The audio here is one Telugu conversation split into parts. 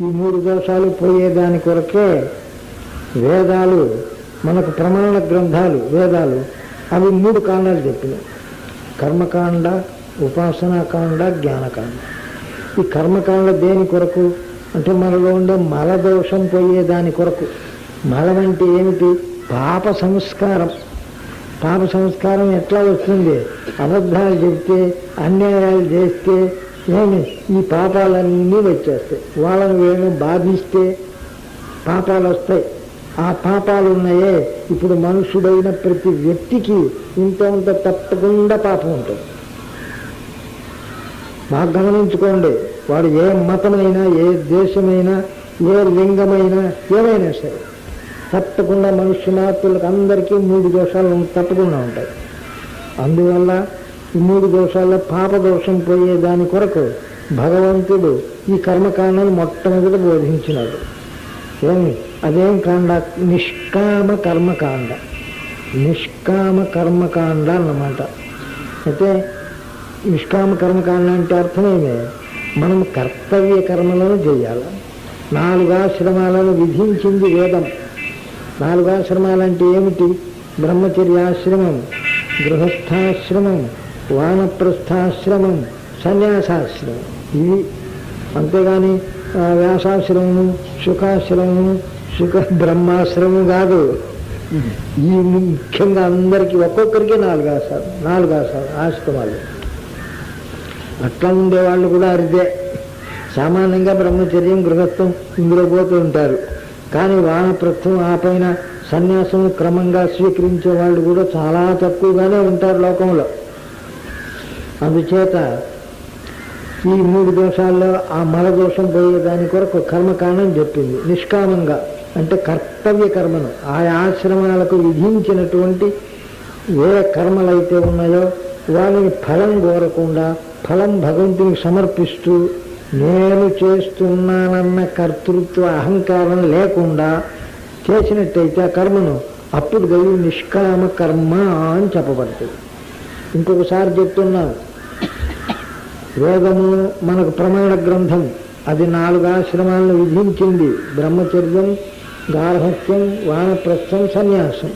ఈ మూడు దోషాలు పోయేదాని కొరకే వేదాలు మనకు ప్రమాణ గ్రంథాలు వేదాలు అవి మూడు కాండాలు చెప్పినాయి. కర్మకాండ ఉపాసనాకాండ జ్ఞానకాండ. ఈ కర్మకాండ దేని కొరకు? అంటే మనలో ఉండే మల దోషం పోయేదాని కొరకు. మలం అంటే ఏమిటి? పాప సంస్కారం. పాప సంస్కారం ఎట్లా వస్తుంది? అబద్ధాలు చెప్తే అన్యాయాలు చేస్తే ఏమి? ఈ పాపాలన్నీ వచ్చేస్తాయి. వాళ్ళని వీళ్ళని బాధిస్తే పాపాలు వస్తాయి. ఆ పాపాలు ఉన్నాయే. ఇప్పుడు మనుషుడైన ప్రతి వ్యక్తికి ఇంత ఇంత తప్పకుండా పాపం ఉంటుంది. బాగా గమనించుకోండి. వాడు ఏ మతమైనా ఏ దేశమైనా ఏ లింగమైనా ఏమైనా సరే తప్పకుండా మనుష్య మాత్రులకు అందరికీ మూడు దోషాలు తప్పకుండా ఉంటాయి. అందువల్ల ఈ మూడు దోషాల్లో పాపదోషం పోయే దాని కొరకు భగవంతుడు ఈ కర్మకాండను మొట్టమొదట బోధించినాడు. ఏమి? అదేం కాండ? నిష్కామ కర్మకాండ. నిష్కామ కర్మకాండ అన్నమాట. అయితే నిష్కామ కర్మకాండ అంటే అర్థమేమే మనం కర్తవ్య కర్మలను చేయాలి. నాలుగాశ్రమాలను విధించింది వేదం. నాలుగు ఆశ్రమాలంటే ఏమిటి? బ్రహ్మచర్యాశ్రమం గృహస్థాశ్రమం వానప్రస్థాశ్రమం సన్యాసాశ్రమం. ఇవి అంతేగాని వ్యాసాశ్రమము సుఖాశ్రమము సుఖ బ్రహ్మాశ్రమం కాదు. ఈ ముఖ్యంగా అందరికీ ఒక్కొక్కరికి నాలుగు ఆశ్రమం నాలుగు ఆశ్రమం ఆశ్రమాలు. అట్లా ఉండేవాళ్ళు కూడా అరిదే. సామాన్యంగా బ్రహ్మచర్యం గృహస్థం ఇందులో పోతూ ఉంటారు. కానీ వానప్రస్థం ఆ పైన సన్యాసం క్రమంగా స్వీకరించే వాళ్ళు కూడా చాలా తక్కువగానే ఉంటారు లోకంలో. అందుచేత ఈ మూడు దోషాల్లో ఆ మల దోషం పోయే దాని కొరకు కర్మకాండం చెప్పింది. నిష్కామంగా అంటే కర్తవ్య కర్మను ఆయా ఆశ్రమాలకు విధించినటువంటి ఏ కర్మలైతే ఉన్నాయో వాటిని ఫలం కోరకుండా ఫలం భగవంతునికి సమర్పిస్తూ నేను చేస్తున్నానన్న కర్తృత్వ అహంకారం లేకుండా చేసినట్టయితే ఆ కర్మను అప్పుడు గవి నిష్కామ కర్మ అని చెప్పబడుతుంది. ఇంకొకసారి చెప్తున్నాను వేదము మనకు ప్రమాణ గ్రంథం. అది నాలుగు ఆశ్రమాలను విధించింది. బ్రహ్మచర్యం గార్హస్థ్యం వానప్రస్థం సన్యాసం.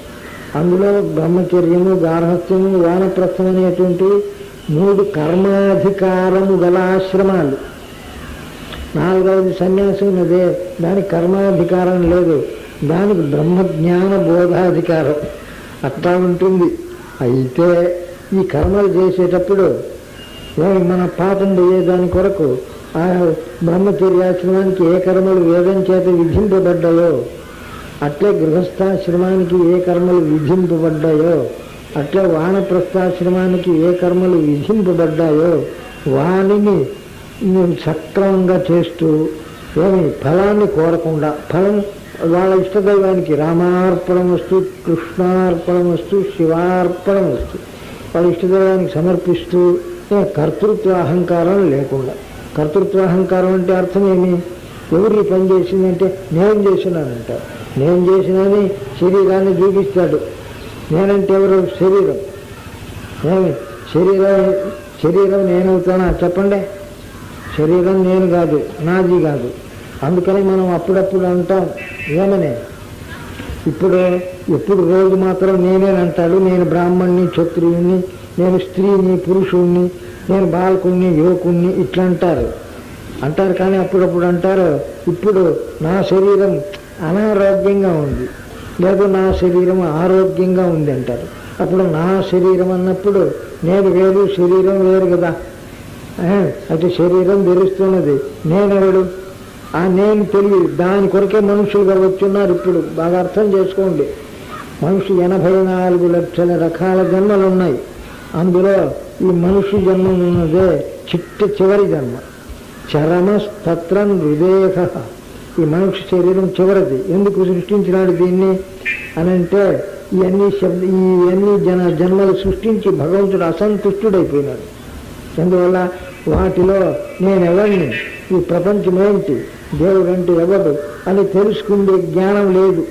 అందులో బ్రహ్మచర్యము గార్హస్థ్యము వానప్రస్థం అనేటువంటి మూడు కర్మాధికారము గల ఆశ్రమాలు. నాలుగవది సన్యాసం ఉన్నదే. దానికి కర్మాధికారం లేదు. దానికి బ్రహ్మజ్ఞాన బోధాధికారం. అట్లా ఉంటుంది. అయితే ఈ కర్మలు చేసేటప్పుడు ఏమి మన పాపం పోయే కొరకు ఆ బ్రహ్మచర్యాశ్రమానికి ఏ కర్మలు వేదం చేత విధింపబడ్డాయో అట్లే గృహస్థాశ్రమానికి ఏ కర్మలు విధింపబడ్డాయో అట్లే వానప్రస్థాశ్రమానికి ఏ కర్మలు విధింపబడ్డాయో వానిని నేను సక్రమంగా చేస్తూ ఏమి ఫలాన్ని కోరకుండా ఫలం వాళ్ళ ఇష్టదైవానికి రామార్పణం వస్తూ కృష్ణార్పణం వస్తూ శివార్పణం వస్తూ వాళ్ళ ఇష్టదైవానికి సమర్పిస్తూ సో కర్తృత్వ అహంకారం లేకుండా. కర్తృత్వ అహంకారం అంటే అర్థం ఏమి? ఎవరు పని చేసిందంటే నేను చేసినానంట. నేను చేసినని శరీరాన్ని చూపిస్తాడు నేనంటే ఎవరు? శరీరం. ఏమి? శరీరం శరీరం నేనవుతానా? చెప్పండి. శరీరం నేను కాదు నాది కాదు. అందుకని మనం అప్పుడప్పుడు అంటాం ఏమనే? ఇప్పుడు ఎప్పుడు రోజు మాత్రం నేనేనంటాడు నేను బ్రాహ్మణ్ణి క్షత్రియుణ్ణి నేను స్త్రీని పురుషుణ్ణి నేను బాలకుణ్ణి యువకుణ్ణి ఇట్లా అంటారు అంటారు కానీ అప్పుడప్పుడు అంటారు ఇప్పుడు నా శరీరం అనారోగ్యంగా ఉంది. లేదు నా శరీరం ఆరోగ్యంగా ఉంది అంటారు. అప్పుడు నా శరీరం అన్నప్పుడు నేను వేరు శరీరం వేరు కదా. అది శరీరం తెలుస్తున్నది నేనెవడు? ఆ నేను తెలియదు. దాని కొరకే మనుషులుగా వచ్చున్నారు ఇప్పుడు. బాగా అర్థం చేసుకోండి. మనిషి ఎనభై నాలుగు లక్షల రకాల జన్మలు ఉన్నాయి అందులో ఈ మనిషి జన్మ ఉన్నదే చిట్ట చివరి జన్మ. చరమస్తత్రం హృదయక ఈ మనిషి శరీరం చివరిది. ఎందుకు సృష్టించినాడు దీన్ని? అని అంటే ఇవన్నీ శబ్ద ఇవన్నీ జన జన్మలు సృష్టించి భగవంతుడు అసంతుష్టుడైపోయినాడు. అందువల్ల వాటిలో నేనెవరిని? ఈ ప్రపంచం ఏంటి? దేవుడు అంటే అని తెలుసుకునే జ్ఞానం లేదు.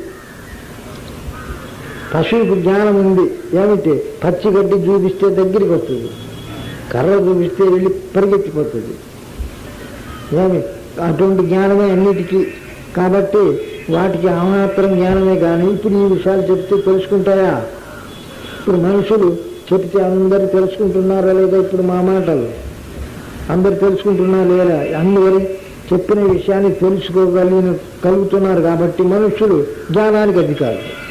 పశువుకు జ్ఞానం ఉంది. ఏమిటి పచ్చి గడ్డి చూపిస్తే దగ్గరికి వస్తుంది. కర్ర చూపిస్తే వెళ్ళి పరిగెత్తిపోతుంది. ఏమి? అటువంటి జ్ఞానమే అన్నిటికీ. కాబట్టి వాటికి ఆమాత్రం జ్ఞానమే కానీ ఇప్పుడు ఈ విషయాలు చెప్తే తెలుసుకుంటాయా? ఇప్పుడు మనుషులు చెప్తే అందరూ తెలుసుకుంటున్నారా లేదా ఇప్పుడు మా మాటలు? అందరు తెలుసుకుంటున్నారా లేదా? అందువల్ల చెప్పిన విషయాన్ని తెలుసుకోగలిగిన కలుగుతున్నారు కాబట్టి మనుషులు జ్ఞానానికి అధికారులు.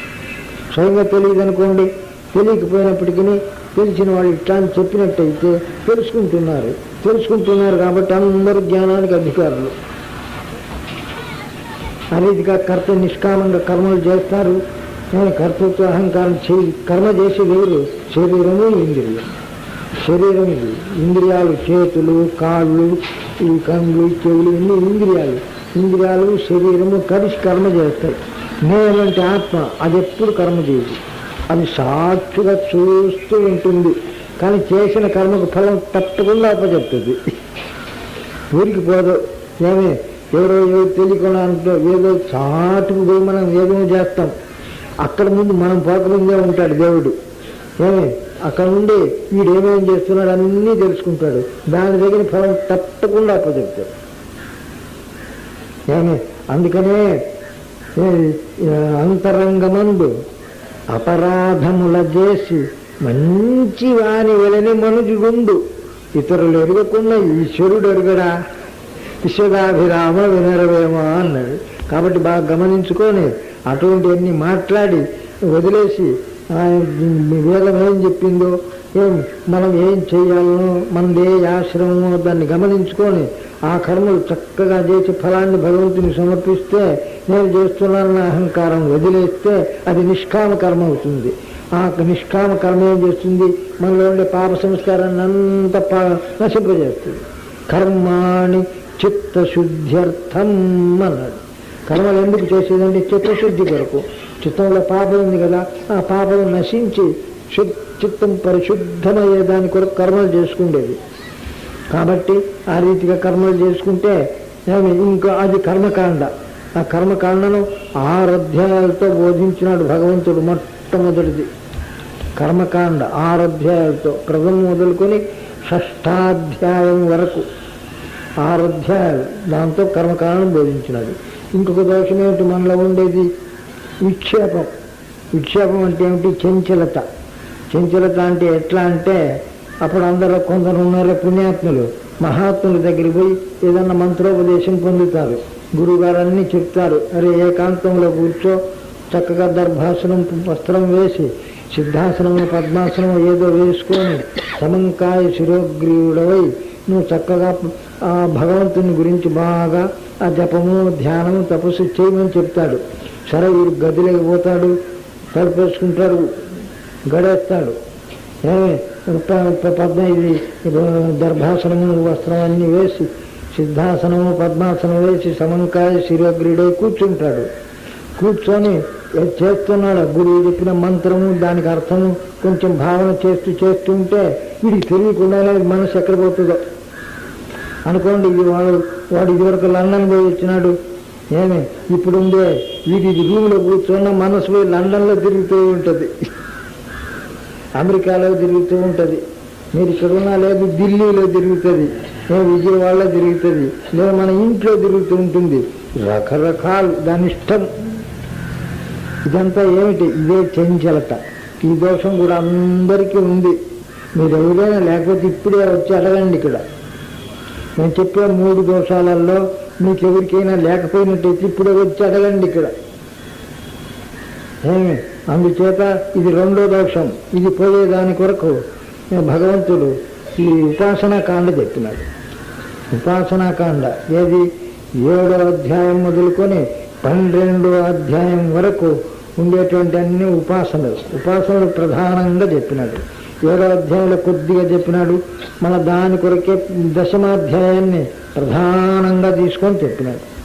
స్వయంగా తెలియదు అనుకోండి తెలియకపోయినప్పటికీ తెలిసిన వాళ్ళు ఇట్లా అని చెప్పినట్టయితే తెలుసుకుంటున్నారు. తెలుసుకుంటున్నారు కాబట్టి అందరూ జ్ఞానానికి అధికారులు. అనేదిగా కర్త నిష్కామంగా కర్మలు చేస్తారు. నేను కర్తృత్వ అహంకారం చేయి కర్మ చేసే వేరు శరీరము ఇంద్రియం. శరీరం ఇది. ఇంద్రియాలు చేతులు కాళ్ళు ఈ కళ్ళు చెవులు ఇన్ని ఇంద్రియాలు. ఇంద్రియాలు శరీరము కలిసి కర్మ చేస్తాయి. నేనంటే ఆత్మ అది ఎప్పుడు కర్మ చేయదు. అది సాక్షిగా చూస్తూ ఉంటుంది. కానీ చేసిన కర్మకు ఫలం తప్పకుండా అప్పచెప్తుంది. ఊరికి పోదు. ఏమే? ఎవరో ఏదో తెలియకుండా అంటూ ఏదో చాటుకు పోయి మనం ఏదో చేస్తాం. అక్కడ ముందు మనం పోకముందే ఉంటాడు దేవుడు. ఏమే? అక్కడ నుండి వీడు ఏమేం చేస్తున్నాడు అన్నీ తెలుసుకుంటాడు. దాని దగ్గర ఫలం తప్పకుండా అప్పచెప్తాడు. ఏమే? అందుకనే అంతరంగమందు అపరాధముల చేసి మంచి వాని వెలని మనుజుగుండు. ఇతరులు ఎరగకుండా ఈశ్వరుడు ఎరగడా? విశ్వదాభిరామ వినరవేమో అన్నాడు కాబట్టి బాగా గమనించుకొని అటువంటివన్నీ మాట్లాడి వదిలేసి వేదం ఏం చెప్పిందో ఏం మనం ఏం చేయాలనో మనది ఏ ఆశ్రమమో దాన్ని గమనించుకొని ఆ కర్మలు చక్కగా చేసి ఫలాన్ని భగవంతుని సమర్పిస్తే నేను చేస్తున్నానన్న అహంకారం వదిలేస్తే అది నిష్కామ కర్మ అవుతుంది. ఆ నిష్కామ కర్మ ఏం చేస్తుంది? మనలో ఉండే పాప సంస్కారాన్ని అంత పా నశింపజేస్తుంది. కర్మాణి చిత్తశుద్ధ్యర్థం అన్నాడు. కర్మలు ఎందుకు చేసేదంటే చిత్తశుద్ధి కొరకు. చిత్తంలో పాపం ఉంది కదా ఆ పాపం నశించి చిత్తం పరిశుద్ధమయ్యే దాని కొరకు కర్మలు చేసుకుండేది. కాబట్టి ఆ రీతిగా కర్మలు చేసుకుంటే ఇంకా అది కర్మకాండ. ఆ కర్మకాండను ఆరు అధ్యాయాలతో బోధించినాడు భగవంతుడు మొట్టమొదటిది. కర్మకాండ ఆరు అధ్యాయాలతో ప్రథమం మొదలుకొని షష్ఠాధ్యాయం వరకు ఆరు అధ్యాయాలు దాంతో కర్మకాండం బోధించినాడు. ఇంకొక దోషం ఏమిటి? మనలో ఉండేది విక్షేపం. విక్షేపం అంటే ఏమిటి? చంచలత. చంచలత అంటే ఎట్లా అంటే అప్పుడు అందరూ కొందరు ఉన్నారే పుణ్యాత్ములు. మహాత్ముల దగ్గరికి పోయి ఏదన్నా మంత్రోపదేశం పొందుతారు. గురువుగారు అన్నీ చెప్తారు. అరే ఏకాంతంలో కూర్చో చక్కగా దర్భాసనం వస్త్రం వేసి సిద్ధాసనం పద్మాసనం ఏదో వేసుకొని సమంకాయ శిరోగ్రీవుడవై నువ్వు చక్కగా ఆ భగవంతుని గురించి బాగా ఆ జపము ధ్యానము తపస్సు చేయమని చెప్తాడు. సరే వీరు గదిలోకి పోతాడు తలుపేసుకుంటాడు గడేస్తాడు. ఏమి పద్మ ఇది దర్భాసనము వస్త్రం అన్నీ వేసి సిద్ధాసనము పద్మాసనం వేసి సమంకాయ శిరోగ్రీడై కూర్చుంటాడు. కూర్చొని చేస్తున్నాడు? గురువు చెప్పిన మంత్రము దానికి అర్థము కొంచెం భావన చేస్తూ చేస్తూ ఉంటే వీడికి తెలియకుండానే మనసు ఎక్కడ పోతుందో. అనుకోండి ఇది వాడు వాడు ఇదివరకు లండన్ పోయి వచ్చినాడు. ఏమి? ఇప్పుడు ఉండే వీడి ఇది రూమ్లో కూర్చున్న మనసు పోయి లండన్లో తిరుగుతూ ఉంటుంది. అమెరికాలో తిరుగుతూ ఉంటుంది. మీరు ఇక్కడ ఉన్నా లేదు ఢిల్లీలో తిరుగుతుంది. ఏ విజయవాడలో తిరుగుతుంది. లేదా మన ఇంట్లో తిరుగుతూ ఉంటుంది. రకరకాలు దాని ఇష్టం. ఇదంతా ఏమిటి? ఇదే చెంచలత. ఈ దోషం కూడా అందరికీ ఉంది. మీరు ఎవరైనా లేకపోతే ఇప్పుడే వచ్చి అడగండి ఇక్కడ. నేను చెప్పే మూడు దోషాలలో మీకు ఎవరికైనా లేకపోయినట్టయితే ఇప్పుడే వచ్చి అడగండి ఇక్కడ. ఏమి? అందుచేత ఇది రెండో దోషం. ఇది పోయేదాని కొరకు భగవంతుడు ఈ ఉపాసనా కాండ చెప్పినాడు. ఉపాసనా కాండ ఏది? ఏడో అధ్యాయం మొదలుకొని పన్నెండో అధ్యాయం వరకు ఉండేటువంటి అన్ని ఉపాసనలు. ఉపాసనలు ప్రధానంగా చెప్పినాడు. ఏడో అధ్యాయంలో కొద్దిగా చెప్పినాడు. మన దాని కొరకే దశమాధ్యాయాన్ని ప్రధానంగా తీసుకొని చెప్పినాడు.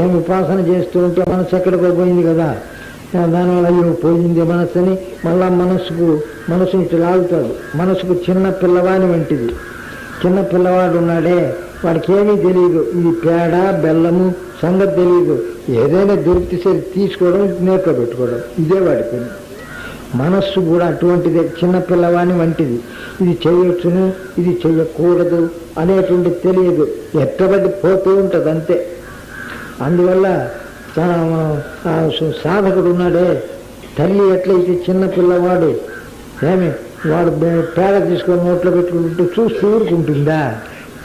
ఏం ఉపాసన చేస్తూ ఉంటే మనసు ఎక్కడికో పోయింది కదా. దానివల్ల అయ్యో పోయింది మనసు అని మళ్ళా మనసుకు మనసుని ఇట్లా లాగుతాడు. మనసుకు చిన్న పిల్లవాని వంటిది. చిన్న పిల్లవాడు ఉన్నాడే వాడికి ఏమీ తెలియదు ఇది పేడ బెల్లము సంగతి తెలియదు ఏదైనా దొరికితే సరే తీసుకోవడం నేర్ప పెట్టుకోవడం. ఇదే వాడి పని. మనస్సు కూడా అటువంటిదే చిన్న పిల్లవాని వంటిది. ఇది చేయొచ్చును ఇది చేయకూడదు అనేటువంటి తెలియదు. ఎట్టబడి పోతూ ఉంటుంది అంతే. అందువల్ల తన సాధకుడు ఉన్నాడే తల్లి ఎట్లయితే చిన్న పిల్లవాడు ఏమి వాడు పేడ తీసుకొని నోట్లో పెట్టుకుంటూ చూస్తూ ఊరుకుంటుందా?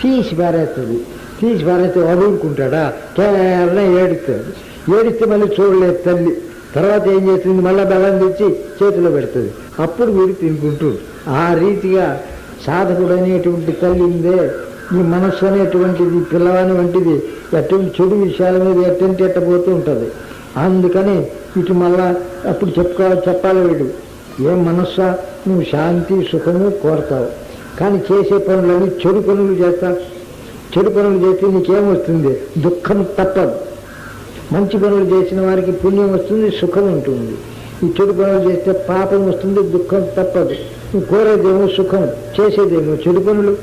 తీసి పారేస్తుంది. తీసి పారేస్తే వాడు ఊరుకుంటాడా? కేవలం ఏడుస్తాడు. ఏడిస్తే మళ్ళీ చూడలేదు తల్లి. తర్వాత ఏం చేస్తుంది? మళ్ళీ బెల్లం తెచ్చి చేతిలో పెడుతుంది. అప్పుడు వీడు తినుకుంటూ ఆ రీతిగా సాధకుడు అనేటువంటి తల్లి ఉందే ఈ మనస్సు అనేటువంటిది పిల్లవాని వంటిది ఎటువంటి చెడు విషయాల మీద ఎట్టంటి ఎట్టబోతూ ఉంటుంది. అందుకని ఇటు మళ్ళా అప్పుడు చెప్పుకోవాలి చెప్పాలి వీడు. ఏం మనస్సా? నువ్వు శాంతి సుఖము కోరతావు. కానీ చేసే పనులన్నీ చెడు పనులు చేస్తావు. చెడు పనులు చేస్తే నీకేమొస్తుంది దుఃఖం తప్పదు. మంచి పనులు చేసిన వారికి పుణ్యం వస్తుంది సుఖం ఉంటుంది. ఈ చెడు పనులు చేస్తే పాపం వస్తుంది దుఃఖం తప్పదు. నువ్వు కోరేదేమో సుఖం చేసేదేమో చెడు పనులు.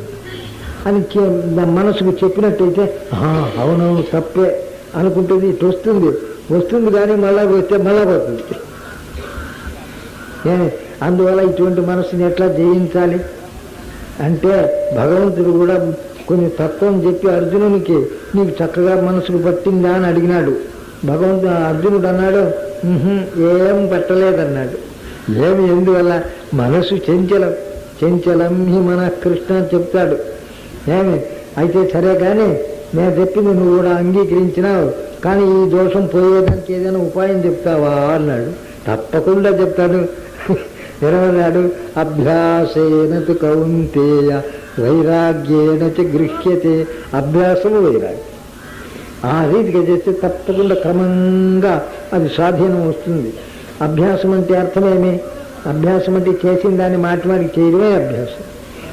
అని చె- నా మనసుకు చెప్పినట్టయితే అవునవును తప్పే అనుకుంటుంది ఇటు వస్తుంది. వస్తుంది కానీ మళ్ళా వస్తే మళ్ళా పోతుంది. అందువల్ల ఇటువంటి మనసుని ఎట్లా జయించాలి? అంటే భగవంతుడు కూడా కొన్ని తత్వం చెప్పి అర్జునునికి నీకు చక్కగా మనసుకు పట్టిందా అని అడిగినాడు. భగవంతుడు అర్జునుడు అన్నాడు ఏం పట్టలేదన్నాడు. ఏమి ఎందువల్ల? మనసు చెంచలం చెంచలం హి మన కృష్ణ అని చెప్తాడు. ఏమి? అయితే సరే కానీ నేను చెప్పింది నువ్వు కూడా అంగీకరించినావు. కానీ ఈ దోషం పోయేదానికి ఏదైనా ఉపాయం చెప్తావా? అన్నాడు. తప్పకుండా చెప్తాడు. ఏమన్నాడు అభ్యాసేన కౌంతేయ వైరాగ్యేనతి గృహ్యతే. అభ్యాసము వైరాగ్యం. ఆ రీతిగా చేస్తే తప్పకుండా క్రమంగా అది స్వాధీనం వస్తుంది. అభ్యాసం అంటే అర్థమేమి? అభ్యాసం అంటే చేసిన దాన్ని మాటి చేయడమే అభ్యాసం.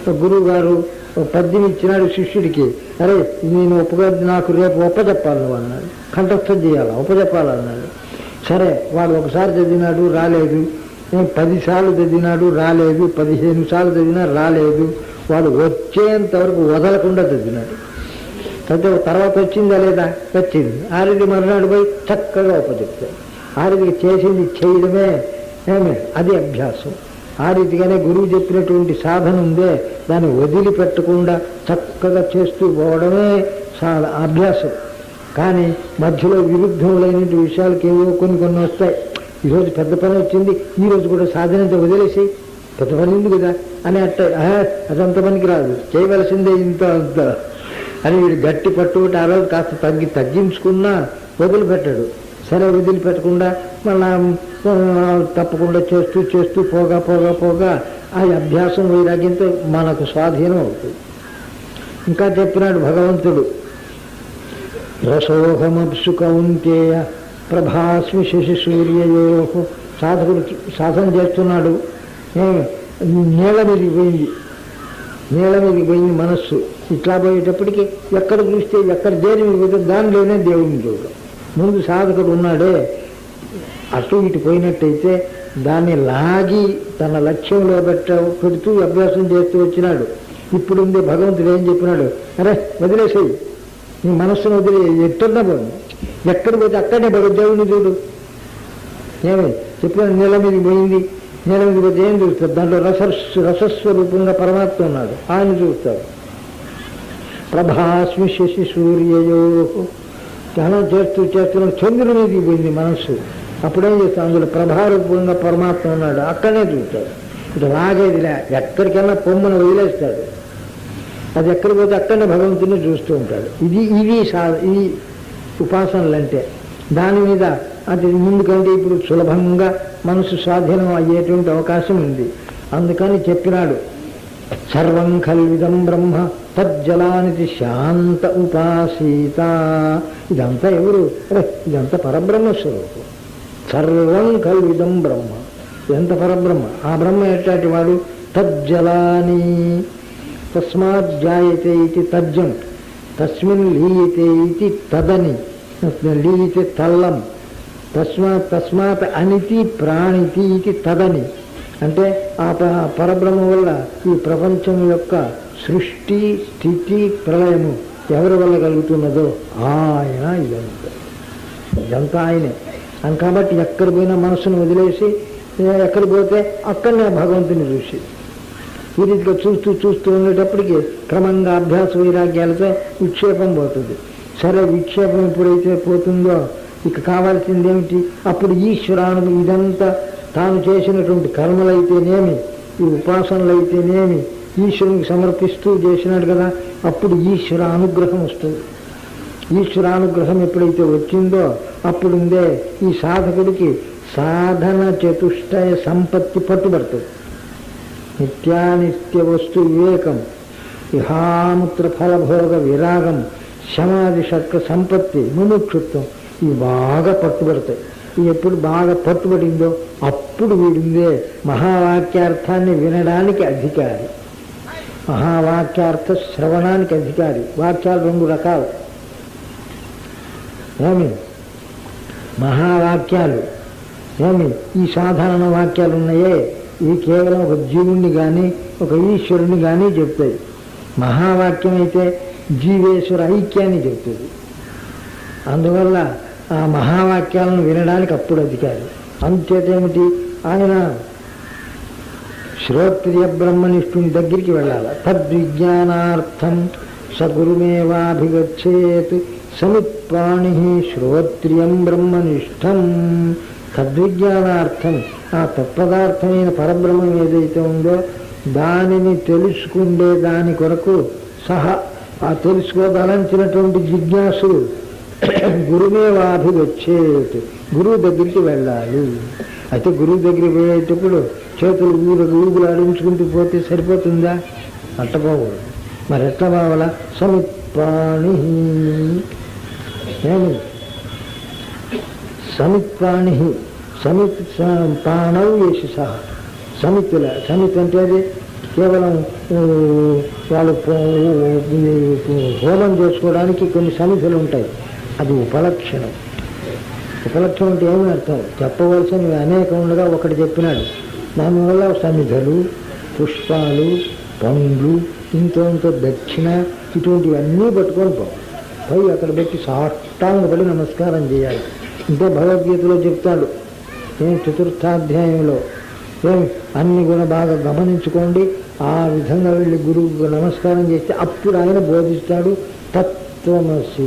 గురువు గారు పద్యం ఇచ్చినాడు శిష్యుడికి. అరే నేను ఒప్పగా నాకు రేపు ఒప్పజెప్పాలి నువ్వు అన్నాడు. కంఠస్థం చేయాలా? ఒప్పచెప్పాలన్నాడు సరే వాడు ఒకసారి చదివినాడు రాలేదు. నేను పదిసార్లు చదివినాడు రాలేదు. పదిహేను సార్లు చదివినా రాలేదు. వాడు వచ్చేంత వరకు వదలకుండా చదివినాడు. అయితే తర్వాత వచ్చిందా లేదా? వచ్చింది. ఆరుది మరునాడు పోయి చక్కగా ఉపచెప్తాడు ఆరుదికి చేసింది చేయడమే. ఏమే? అది అభ్యాసం. ఆ రీతిగానే గురువు చెప్పినటువంటి సాధన ఉందే. దాన్ని వదిలిపెట్టకుండా చక్కగా చేస్తూ పోవడమే చాలా అభ్యాసం. కానీ మధ్యలో విరుద్ధములైన విషయాలకి ఏవో కొన్ని కొన్ని వస్తాయి. ఈరోజు పెద్ద పని వచ్చింది ఈ రోజు కూడా సాధనంత వదిలేసి పెద్ద పని ఉంది కదా అని అట్ట అదంత పనికి రాదు చేయవలసిందే ఇంత అంత అని వీడు గట్టి పట్టుబట్టి ఆ రోజు కాస్త తగ్గి తగ్గించుకున్నా వదిలిపెట్టాడు సరే వదిలిపెట్టకుండా మళ్ళా తప్పకుండా చేస్తూ చేస్తూ పోగా పోగా పోగా ఆ అభ్యాసం వైరాగ్యంతో మనకు స్వాధీనం అవుతుంది. ఇంకా చెప్పినాడు భగవంతుడు రసోహమప్సు కౌంతేయ ప్రభాస్మి శశి సూర్యయో సాధకుడు సాధన చేస్తున్నాడు. నీళ్ళ మీదకి నీళ్ళ మీదకి మనస్సు. ఇట్లా పోయేటప్పటికి ఎక్కడ చూస్తే ఎక్కడ దేని మీద పోతే దానిలోనే దేవుడిని చూడడం ముందు సాధకుడు ఉన్నాడే. అటు ఇటు పోయినట్టయితే దాన్ని లాగి తన లక్ష్యంలో పెట్ట పెడుతూ అభ్యాసం చేస్తూ వచ్చినాడు. ఇప్పుడుంది భగవంతుడు ఏం చెప్పినాడు? అరే వదిలేసేయి. నీ మనస్సును వదిలే ఎట్టున్నా పోను. ఎక్కడ పోతే అక్కడే భగవద్ చూడు. ఏమి? చెప్పిన నీళ్ళ మీద పోయింది. నీళ్ళ మీద పోతే ఏం చూస్తాడు? దాంట్లో రస రసస్వరూపంగా పరమాత్మ ఉన్నాడు. ఆయన చూస్తాడు. ప్రభాస్మి శశి సూర్యయో. ధ్యానం చేస్తూ చేస్తున్న చంద్రుడి మీదకి పోయింది మనస్సు. అప్పుడేం చేస్తాం అందులో ప్రభారూపంగా పరమాత్మ ఉన్నాడు. అక్కడనే చూస్తాడు. ఇటు లాగేదిలే. ఎక్కడికైనా పొమ్మను వదిలేస్తాడు. అది ఎక్కడ పోతే అక్కడనే భగవంతుని చూస్తూ ఉంటాడు. ఇది ఇది సా ఈ ఉపాసనలు అంటే దాని మీద అది ముందుకంటే ఇప్పుడు సులభంగా మనసు స్వాధీనం అయ్యేటువంటి అవకాశం ఉంది. అందుకని చెప్పినాడు. సర్వం ఖల్విదం బ్రహ్మ తజ్జలానిది శాంత ఉపాసీత. ఇదంతా ఎవరు? అరే ఇదంతా పరబ్రహ్మ స్వరూపం. సర్వం ఖల్విదం బ్రహ్మ. ఎంత పరబ్రహ్మ? ఆ బ్రహ్మ ఎట్లాంటి వాడు తజ్జలాని. తస్మాత్ జాయతే ఇది తజ్జం. తస్మిన్ లీయతే ఇది తదని. లీయతే తల్లం. తస్మా తస్మాత్ అనితి ప్రాణితి ఇది తదని. అంటే ఆ పరబ్రహ్మ వల్ల ఈ ప్రపంచం యొక్క సృష్టి స్థితి ప్రళయము ఎవరి వల్ల కలుగుతున్నదో ఆయన ఇదంతా. ఇదంతా ఆయనే. అని కాబట్టి ఎక్కడ పోయినా మనసును వదిలేసి ఎక్కడ పోతే అక్కడనే భగవంతుని చూసి. ఈ చూస్తూ చూస్తూ ఉండేటప్పటికి క్రమంగా అభ్యాస వైరాగ్యాలతో విక్షేపం పోతుంది. సరే విక్షేపం ఎప్పుడైతే పోతుందో ఇక కావాల్సింది ఏమిటి అప్పుడు ఈశ్వరాను ఇదంతా తాను చేసినటువంటి కర్మలైతేనేమి ఈ ఉపాసనలైతేనేమి ఈశ్వరునికి సమర్పిస్తూ చేసినాడు కదా అప్పుడు ఈశ్వర అనుగ్రహం వస్తుంది. ఈశ్వరానుగ్రహం ఎప్పుడైతే వచ్చిందో అప్పుడుందే ఈ సాధకుడికి సాధన చతుష్టయ సంపత్తి పట్టుబడుతుంది. నిత్యానిత్య వస్తు వివేకం ఇహాముత్ర ఫలభోగ విరాగం శమాది షట్క సంపత్తి ముముక్షుత్వం ఇవి బాగా పట్టుబడతాయి. ఇవి ఎప్పుడు బాగా పట్టుబడిందో అప్పుడు వీడిందే మహావాక్యార్థాన్ని వినడానికి అధికారి. మహావాక్యార్థ శ్రవణానికి అధికారి. వాక్యాలు రెండు రకాలు. ఏమి మహావాక్యాలు. ఏమి ఈ సాధారణ వాక్యాలు ఉన్నాయే ఇవి కేవలం ఒక జీవుణ్ణి కానీ ఒక ఈశ్వరుని కానీ చెప్తాయి. మహావాక్యం అయితే జీవేశ్వర ఐక్యాన్ని చెప్తుంది. అందువల్ల ఆ మహావాక్యాలను వినడానికి అప్పుడు అధికారి. అంతేటేమిటి ఆయన శ్రోత్రియ బ్రహ్మనిష్ఠుని దగ్గరికి వెళ్ళాలి. తద్విజ్ఞానార్థం సగురుమేవాభిగచ్చేత్ సమిత్పాణి శ్రోత్రియం బ్రహ్మనిష్టం. తద్విజ్ఞానార్థం ఆ తత్పదార్థమైన పరబ్రహ్మం ఏదైతే ఉందో దానిని తెలుసుకుండే దాని కొరకు సహా ఆ తెలుసుకోదలంచినటువంటి జిజ్ఞాసులు గురుమేవాభి వచ్చేటు గురువు దగ్గరికి వెళ్ళాలి. అయితే గురువు దగ్గరికి వెళ్ళేటప్పుడు చేతులు ఊరు ఊగులు ఆడించుకుంటూ పోతే సరిపోతుందా? అట్టపోకూడదు. మరి ఎట్లా బావల? సమిత్పాణి ఏమి? సమిత్పాణి సమిత్ ప్రాణం వేసి సహా. సమితుల సమితి అంటే అది కేవలం వాళ్ళు హోమం చేసుకోవడానికి కొన్ని సమితులు ఉంటాయి. అది ఉపలక్షణం. ఉపలక్షణం అంటే ఏమి అర్థం? చెప్పవలసినవి అనేక ఉండగా ఒకటి చెప్పినాడు. దానివల్ల సమిధలు పుష్పాలు పండ్లు ఇంతో ఇంతో దక్షిణ ఇటువంటివన్నీ పట్టుకొని పో. పోయి అక్కడ పెట్టి సాష్టాంగపడి నమస్కారం చేయాలి. ఇంకా భగవద్గీతలో చెప్తాడు ఏం చతుర్థాధ్యాయంలో ఏం అన్ని కూడా బాగా గమనించుకోండి. ఆ విధంగా వెళ్ళి గురువుకు నమస్కారం చేస్తే అప్పుడు ఆయన బోధిస్తాడు తత్వమసి.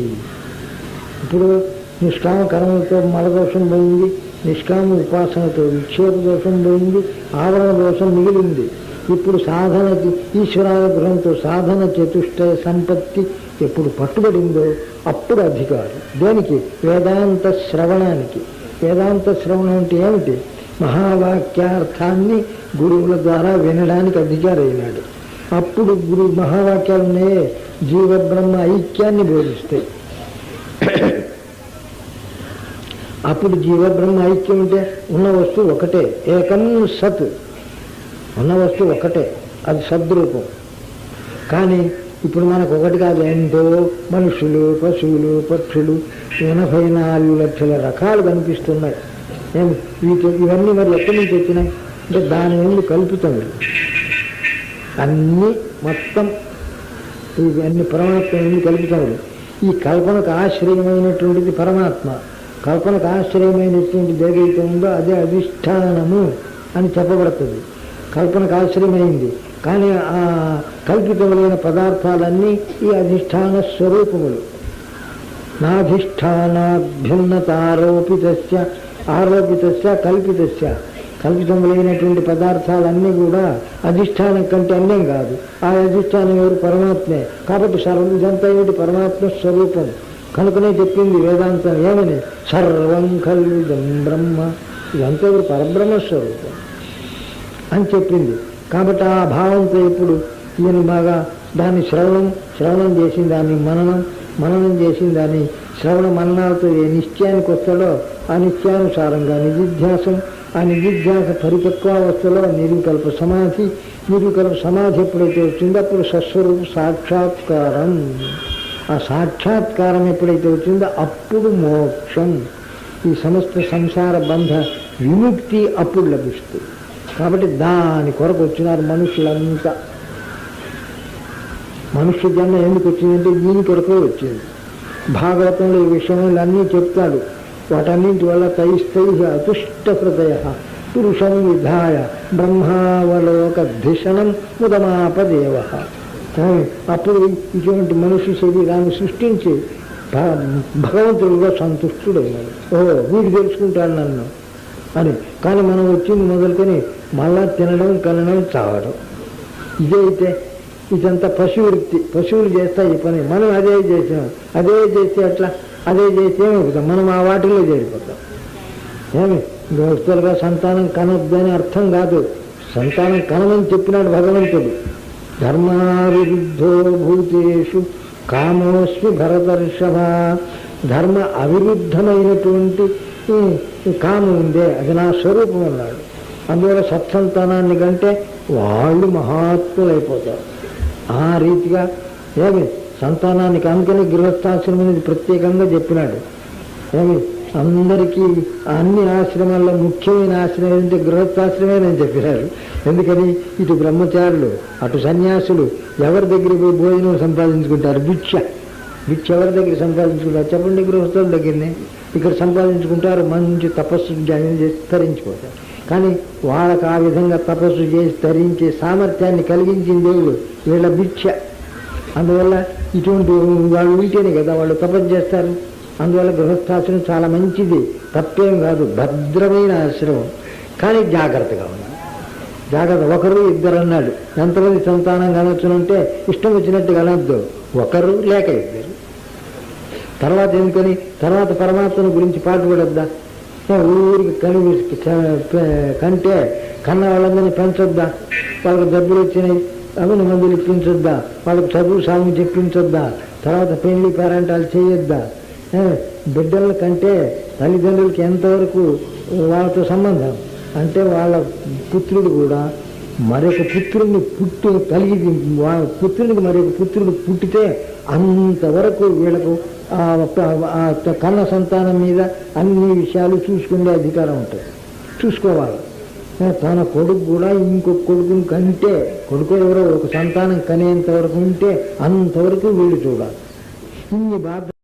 ఇప్పుడు నిష్కామ కర్మలతో మలదోషం పోయింది నిష్కామ ఉపాసనతో విక్షేప దోషం పోయింది ఆవరణ దోషం మిగిలింది. ఇప్పుడు సాధన ఈశ్వరానుగ్రహంతో సాధన చతుష్టయ సంపత్తి ఎప్పుడు పట్టుబడిందో అప్పుడు అధికారం. దేనికి? వేదాంత శ్రవణానికి. వేదాంత శ్రవణం అంటే ఏమిటి? మహావాక్యార్థాన్ని గురువుల ద్వారా వినడానికి అధికారైనాడు. అప్పుడు గురు మహావాక్యాలనే జీవబ్రహ్మ ఐక్యాన్ని బోధిస్తాయి. అప్పుడు జీవబ్రహ్మ ఐక్యం అంటే ఉన్న వస్తువు ఒకటే. ఏకం సత్. ఉన్న వస్తువు ఒకటే. అది సద్రూపం. కానీ ఇప్పుడు మనకు ఒకటి కాదు ఎంతో మనుషులు పశువులు పక్షులు ఎనభై నాలుగు లక్షల రకాలు కనిపిస్తున్నాయి. ఏం వీటి ఇవన్నీ మరి ఎక్కడి నుంచి వచ్చినాయి? అంటే దాని నుండి కల్పితములు అన్నీ మొత్తం ఇవన్నీ పరమాత్మ నుండి కలుపుతాడు ఈ కల్పనకు ఆశ్రయమైనటువంటిది పరమాత్మ. కల్పనకు ఆశ్రయమైనటువంటిది ఏదైతే ఉందో అదే అధిష్టానము అని చెప్పబడుతుంది. కల్పనకు ఆశ్రయమైంది. కానీ ఆ కల్పితములైన పదార్థాలన్నీ ఈ అధిష్టాన స్వరూపములు. నాధిష్టానాభ్యున్నతారోపిత ఆరోపిత కల్పిత కల్పితములైనటువంటి పదార్థాలన్నీ కూడా అధిష్టానం కంటే అన్యం కాదు. ఆ అధిష్టానం ఎవరు? పరమాత్మే. కాబట్టి సర్వం ఇదంతా ఏమిటి? పరమాత్మ స్వరూపం. కనుకనే చెప్పింది వేదాంతం ఏమని? సర్వం కల్విదం బ్రహ్మ. ఇదంతా ఎవరు? పరబ్రహ్మ స్వరూపం అని చెప్పింది. కాబట్టి ఆ భావంతో ఇప్పుడు ఈయన బాగా దాన్ని శ్రవణం శ్రవణం చేసిన దాన్ని మననం మననం చేసిన దాన్ని శ్రవణ మననాలతో ఏ నిశ్చయానికి వస్తాడో ఆ నిత్యానుసారంగా నిధిధ్యాసం ఆ నిధిధ్యాస పరిపక్వావస్థలో నిరుకల్ప సమాధి నిరుకల్ప సమాధి ఎప్పుడైతే వచ్చిందో అప్పుడు సస్వరూప సాక్షాత్కారం. ఆ సాక్షాత్కారం ఎప్పుడైతే వచ్చిందో అప్పుడు మోక్షం. ఈ సమస్త సంసార బంధ విముక్తి అప్పుడు లభిస్తుంది. కాబట్టి దాని కొరకు వచ్చినారు మనుషులంతా. మనుష్య జన్మ ఎందుకు వచ్చిందంటే దీని కొరకే వచ్చింది. భాగవతంలో ఈ విషయంలో అన్నీ చెప్తాడు. వాటన్నింటి వల్ల తైస్తై అతుష్ట హృదయ పురుషం విధాయ బ్రహ్మావలోక ధిషణం ముదమాపదేవ. అప్పుడు ఇటువంటి మనుష్య శరీరాన్ని సృష్టించి భ- భగవంతుడిగా సంతుష్టుడైనాడు. ఓ వీడు తెలుసుకుంటాడు నన్ను. అని. కానీ మనం వచ్చింది మొదలుకొని మళ్ళా తినడం కనడం చావడం. ఇదైతే ఇదంతా పశువృత్తి. పశువులు చేస్తాయి ఈ పని. మనం అదే చేసాం. అదే చేస్తే అట్లా అదే చేస్తే ఏమవుతాం మనం ఆ వాటిలో చేరిపోతాం. ఏమి? గృహస్థులుగా సంతానం కనొద్దని అర్థం కాదు. సంతానం కనమని చెప్పినాడు భగవంతుడు. ధర్మావిరుద్ధో భూతేషు కామోస్మి భరతర్షభ. ధర్మ అవిరుద్ధమైనటువంటి కామం ఉందే. అది నా స్వరూపం అన్నాడు. అందువల్ల సత్సంతానాన్ని కంటే వాళ్ళు మహాత్ములైపోతారు. ఆ రీతిగా ఏమి? సంతానానికి అందుకని గృహస్థాశ్రమం అనేది ప్రత్యేకంగా చెప్పినాడు. ఏమి? అందరికీ అన్ని ఆశ్రమాల్లో ముఖ్యమైన ఆశ్రమం ఏంటంటే గృహస్థాశ్రమే అని చెప్పినారు. ఎందుకని? ఇటు బ్రహ్మచారులు అటు సన్యాసులు ఎవరి దగ్గర పోయి భోజనం సంపాదించుకుంటారు? భిక్ష. భిక్ష ఎవరి దగ్గర సంపాదించుకుంటారు? చెప్పండి గృహస్థుల దగ్గరనే. ఇక్కడ సంపాదించుకుంటారు మంచి తపస్సు జాయిన్ చేసి తరించిపోతారు. కానీ వాళ్ళకు ఆ విధంగా తపస్సు చేసి తరించే సామర్థ్యాన్ని కలిగించిన దేవుడు వీళ్ళ భిక్ష. అందువల్ల ఇటువంటి వాళ్ళు ఉంటేనే కదా వాళ్ళు తపస్సు చేస్తారు. అందువల్ల గృహస్థాశ్రమం చాలా మంచిది. తప్పేం కాదు భద్రమైన ఆశ్రమం. కానీ జాగ్రత్తగా ఉంది జాగ్రత్త ఒకరు ఇద్దరు అన్నాడు. ఎంతమంది సంతానం కనొచ్చునంటే ఇష్టం వచ్చినట్టు కనొద్దు. ఒకరు లేక ఇద్దరు. తర్వాత ఎందుకని? తర్వాత పరమాత్మను గురించి పాటుపడొద్దా ఏ ఊరికి కని కంటే కన్న వాళ్ళందరినీ పెంచొద్దా? వాళ్ళకి డబ్బులు వచ్చినాయి అవిని మందులు ఇప్పించొద్దా? వాళ్ళకి చదువు సాగు చెప్పించొద్దా? తర్వాత పెళ్ళి పేరంటాలు చేయొద్దా? బిడ్డల కంటే తల్లిదండ్రులకి ఎంతవరకు వాళ్ళతో సంబంధం? అంటే వాళ్ళ పుత్రుడు కూడా మరొక పుత్రుడిని పుట్టి కలిగి వాళ్ళ పుత్రునికి మరొక పుత్రుడు పుట్టితే అంతవరకు వీళ్ళకు కన్న సంతానం మీద అన్ని విషయాలు చూసుకునే అధికారం ఉంటుంది. చూసుకోవాలి. తన కొడుకు కూడా ఇంకొక కొడుకుని కంటే కొడుకు ఎవరో ఒక సంతానం కనేంత వరకు ఉంటే అంతవరకు వీళ్ళు చూడాలి. ఇన్ని బాధ